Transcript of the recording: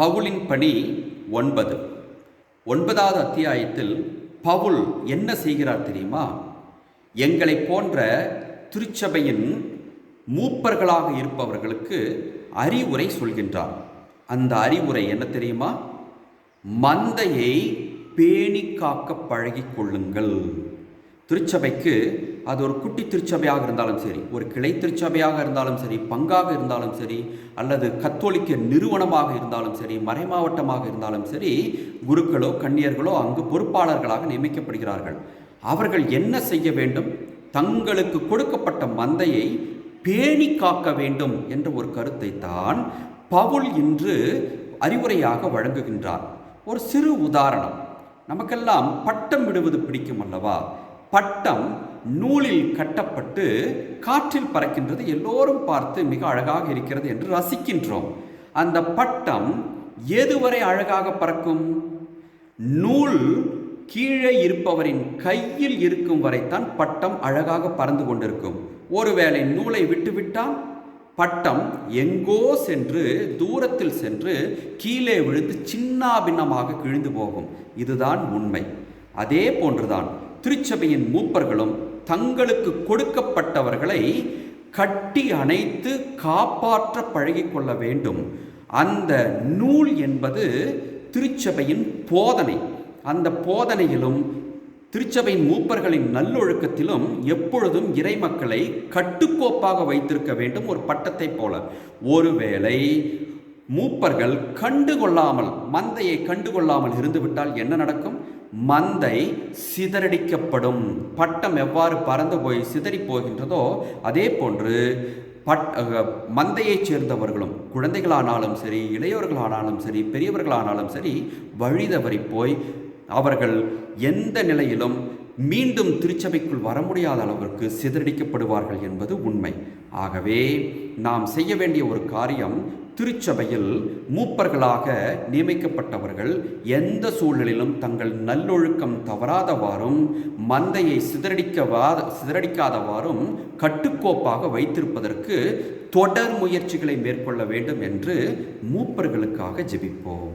பவுலின் பணி ஒன்பது. ஒன்பதாவது அத்தியாயத்தில் பவுல் என்ன செய்கிறார் தெரியுமா? எங்களை போன்ற திருச்சபையின் மூப்பர்களாக இருப்பவர்களுக்கு அறிவுரை சொல்கின்றார். அந்த அறிவுரை என்ன தெரியுமா? மந்தையை பேணி காக்க பழகிக் கொள்ளுங்கள். திருச்சபைக்கு அது ஒரு குட்டி திருச்சபையாக இருந்தாலும் சரி ஒரு கிளை திருச்சபையாக இருந்தாலும் சரி பங்காக இருந்தாலும் சரி அல்லது கத்தோலிக்க நிறுவனமாக இருந்தாலும் சரி மறைமாவட்டமாக இருந்தாலும் சரி குருக்களோ கன்னியர்களோ அங்கு பொறுப்பாளர்களாக நியமிக்கப்படுகிறார்கள். அவர்கள் என்ன செய்ய வேண்டும்? தங்களுக்கு கொடுக்கப்பட்ட மந்தையை பேணி காக்க வேண்டும் என்ற ஒரு கருத்தை தான் பவுல் இன்று அறிவுரையாக வழங்குகின்றார். ஒரு சிறு உதாரணம். நமக்கெல்லாம் பட்டம் விடுவது பிடிக்கும் அல்லவா? பட்டம் நூலில் கட்டப்பட்டு காற்றில் பறக்கின்றது எல்லோரும் பார்த்து மிக அழகாக இருக்கிறது என்று ரசிக்கின்றோம். அந்த பட்டம் எதுவரை அழகாக பறக்கும்? நூல் கீழே இருப்பவரின் கையில் இருக்கும் வரைத்தான் பட்டம் அழகாக பறந்து கொண்டிருக்கும். ஒருவேளை நூலை விட்டுவிட்டால்? பட்டம் எங்கோ சென்று தூரத்தில் சென்று கீழே விழுந்து சின்னாபின்னமாக கிழிந்து போகும். இதுதான் உண்மை. அதே போன்றுதான் திருச்சபையின் மூப்பர்களும் தங்களுக்கு கொடுக்கப்பட்டவர்களை கட்டி அணைத்து காப்பாற்ற பழகிக்கொள்ள வேண்டும். அந்த நூல் என்பது திருச்சபையின் போதனை. அந்த போதனையிலும் திருச்சபையின் மூப்பர்களின் நல்லொழுக்கத்திலும் எப்பொழுதும் இறைமக்களை கட்டுக்கோப்பாக வைத்திருக்க வேண்டும் ஒரு பட்டத்தை போல. ஒருவேளை மூப்பர்கள் கண்டுகொள்ளாமல் மந்தையை கண்டுகொள்ளாமல் இருந்துவிட்டால் என்ன நடக்கும்? மந்தை சிதறடிக்கப்படும். பட்டம் எவ்வாறு பறந்து போய் சிதறி போகின்றதோ அதே போன்று பட் மந்தையைச் சேர்ந்தவர்களும் குழந்தைகளானாலும் சரி இளையவர்களானாலும் சரி பெரியவர்களானாலும் சரி வழிதவறி போய் அவர்கள் எந்த நிலையிலும் மீண்டும் திருச்சபைக்குள் வர முடியாத அளவிற்கு சிதறடிக்கப்படுவார்கள் என்பது உண்மை. ஆகவே நாம் செய்ய வேண்டிய ஒரு காரியம் திருச்சபையில் மூப்பர்களாக நியமிக்கப்பட்டவர்கள் எந்த சூழ்நிலையிலும் தங்கள் நல்லொழுக்கம் தவறாதவாறும் மந்தையை சிதறடிக்கவா சிதறடிக்காதவாறும் கட்டுக்கோப்பாக வைத்திருப்பதற்கு தொடர் முயற்சிகளை மேற்கொள்ள வேண்டும் என்று மூப்பர்களுக்காக ஜெபிப்போம்.